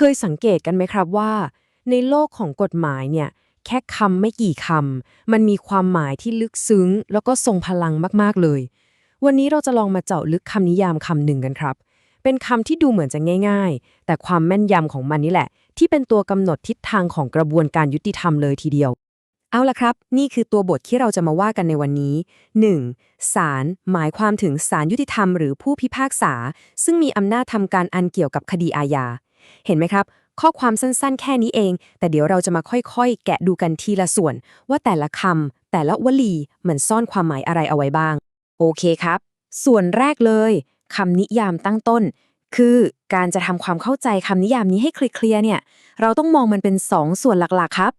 เคยสังเกตกันไหมครับว่า ในโลกของกฎหมายเนี่ย แค่คำไม่กี่คำ มันมีความหมายที่ลึกซึ้ง แล้วก็ทรงพลังมากๆเลย วันนี้เราจะลองมาเจาะลึกคำนิยามคำหนึ่งกันครับ เป็นคำที่ดูเหมือนจะง่าย ๆ แต่ความแม่นยำของมันนี่แหละ ที่เป็นตัวกำหนดทิศทางของกระบวนการยุติธรรมเลยทีเดียว เอาละครับ นี่คือตัวบทที่เราจะมาว่ากันในวันนี้ 1. ศาลหมายความถึงศาลยุติธรรมหรือผู้พิพากษา ซึ่งมีอำนาจทำการอันเกี่ยวกับคดีอาญา เห็นไหมครับ ข้อความสั้นๆ แค่นี้เอง แต่เดี๋ยวเราจะมาค่อยๆ แกะดูกันทีละส่วน ว่าแต่ละคำแต่ละวลีมันซ่อนความหมายอะไรเอาไว้บ้าง โอเคครับ ส่วนแรกเลยคำนิยามตั้งต้น คือการจะทำความเข้าใจคำนิยามนี้ให้เคลียร์เนี่ย เราต้องมองมันเป็น 2ส่วนหลักๆครับ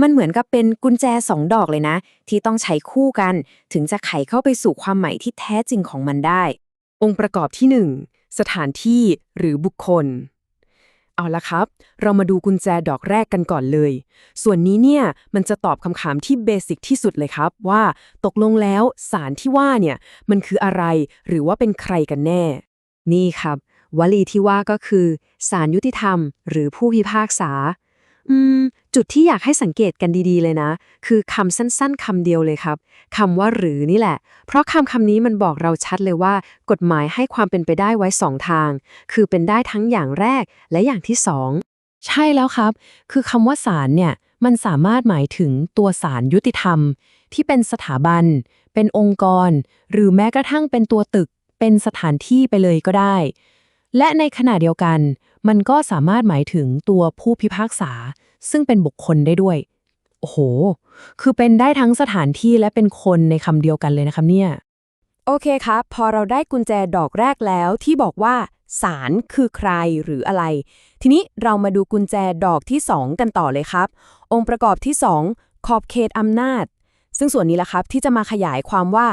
มันเหมือนกับเป็นกุญแจ 2 ดอกเลยนะ ที่ต้องใช้คู่กัน ถึงจะไขเข้าไปสู่ความหมายที่แท้จริงของมันได้ องค์ประกอบที่ 1 สถานที่หรือบุคคล เอาละครับ เรามาดูกุญแจดอกแรกกันก่อนเลย ส่วนนี้เนี่ยมันจะตอบคำถามที่เบสิกที่สุดเลยครับว่าตกลงแล้วสารที่ว่าเนี่ยมันคืออะไรหรือว่าเป็นใครกันแน่ นี่ครับ วลีที่ว่าก็คือ สารยุติธรรม หรือผู้พิพากษา อืม จุดที่อยากให้สังเกตกันดีๆเลยนะ คือคำสั้นๆคำเดียวเลยครับคำว่าหรือนี่แหละ เพราะคำคำนี้มันบอกเราชัดเลยว่า กฎหมายให้ความเป็นไปได้ไว้สองทาง คือเป็นได้ทั้งอย่างแรกและอย่างที่สองใช่แล้วครับ คือคำว่าศาลเนี่ย มันสามารถหมายถึงตัวศาลยุติธรรม ที่เป็นสถาบัน เป็นองค์กร หรือแม้กระทั่งเป็นตัวตึก เป็นสถานที่ไปเลยก็ได้ และในขณะเดียวกัน มันก็สามารถหมายถึงตัวผู้พิพากษา ซึ่งเป็นบุคคลได้ด้วย โอ้โห คือเป็นได้ทั้งสถานที่และเป็นคนในคำเดียวกันเลยนะครับเนี่ย โอเคครับ พอเราได้กุญแจดอกแรกแล้วที่บอกว่าศาลคือใครหรืออะไร ทีนี้เรามาดูกุญแจดอกที่ 2 กันต่อเลยครับ องค์ประกอบที่ 2 ขอบเขตอำนาจ ซึ่งส่วนนี้แหละครับที่จะมาขยายความว่า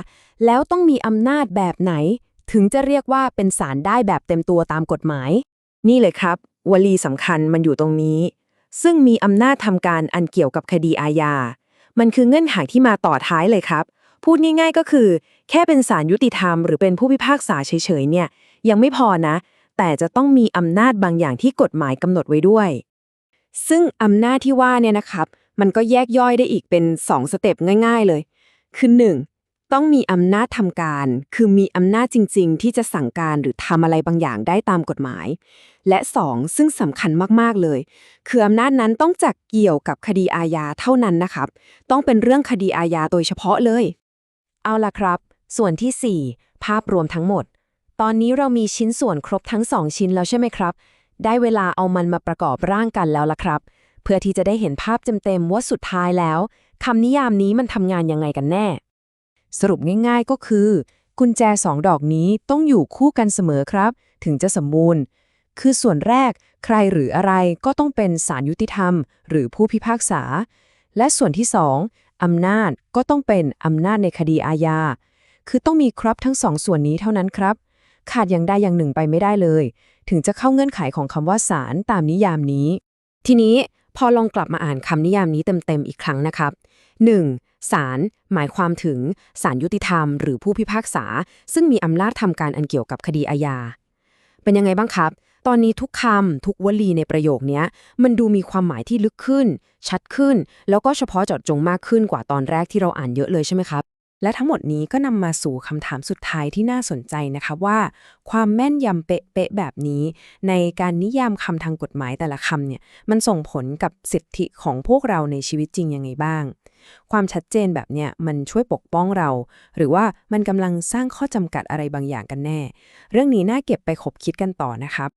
แล้วต้องมีอำนาจแบบไหน ถึงจะเรียกว่าเป็นศาลได้แบบเต็มตัวตามกฎหมาย นี่เลยครับ วลีสำคัญมันอยู่ตรงนี้ ซึ่งมีอำนาจทำการอันเกี่ยวกับคดีอาญา มันคือเงื่อนไขที่มาต่อท้ายเลยครับ พูดง่ายๆก็คือ แค่เป็นศาลยุติธรรมหรือเป็นผู้พิพากษาเฉยๆเนี่ยยังไม่พอนะ แต่จะต้องมีอำนาจบางอย่างที่กฎหมายกำหนดไว้ด้วย ซึ่งอำนาจที่ว่าเนี่ยนะครับ มันก็แยกย่อยได้อีกเป็น 2 สเต็ปง่าย ๆเลย คือ 1. ต้องมีอำนาจทำการ คือมีอำนาจจริง ๆ ที่จะสั่งการหรือทำอะไรบางอย่างได้ตามกฎหมาย และ 2. ซึ่งสำคัญมาก ๆ เลย คืออำนาจนั้นต้องจักเกี่ยวกับคดีอาญาเท่านั้นนะครับ ต้องเป็นเรื่องคดีอาญาโดยเฉพาะเลย เอาล่ะครับ ส่วนที่ 4 ภาพรวมทั้งหมด ตอนนี้เรามีชิ้นส่วนครบทั้ง 2 ชิ้นแล้วใช่ไหมครับ ได้เวลาเอามันมาประกอบร่างกันแล้วล่ะครับ เพื่อที่จะได้เห็นภาพเต็มๆว่าสุดท้ายแล้วคำนิยามนี้มันทำงานยังไงกันแน่ สรุปง่ายๆก็คือ กุญแจสองดอกนี้ต้องอยู่คู่กันเสมอครับ ถึงจะสมบูรณ์ คือส่วนแรกใครหรืออะไรก็ต้องเป็นศาลยุติธรรม หรือผู้พิพากษา และส่วนที่สองอำนาจก็ต้องเป็นอำนาจในคดีอาญา คือต้องมีครบทั้งสองส่วนนี้เท่านั้นครับ ขาดอย่างใดอย่างหนึ่งไปไม่ได้เลย ถึงจะเข้าเงื่อนไขของคำว่าศาลตามนิยามนี้ ทีนี้พอลองกลับมาอ่านคำนิยามนี้เต็มๆอีกครั้งนะครับ 1. ศาลหมายความถึงศาลยุติธรรม หรือผู้พิพากษา ซึ่งมีอำนาจทำการอันเกี่ยวกับคดีอาญา เป็นยังไงบ้างครับ ตอนนี้ทุกคำทุกวลีในประโยคนี้มันดูมีความหมายที่ลึกขึ้น ชัดขึ้น แล้วก็เฉพาะเจาะจงมากขึ้นกว่าตอนแรกที่เราอ่านเยอะเลยใช่ไหมครับ และทั้งหมดนี้ก็นำมาสู่คำถามสุดท้ายที่น่าสนใจนะคะว่า ความแม่นยำเป๊ะๆแบบนี้ ในการนิยามคำทางกฎหมายแต่ละคำเนี่ยมันส่งผลกับสิทธิของพวกเราในชีวิตจริงยังไงบ้าง ความชัดเจนแบบเนี้ยมันช่วยปกป้องเรา หรือว่ามันกำลังสร้างข้อจำกัดอะไรบางอย่างกันแน่ เรื่องนี้น่าเก็บไปคบคิดกันต่อนะครับ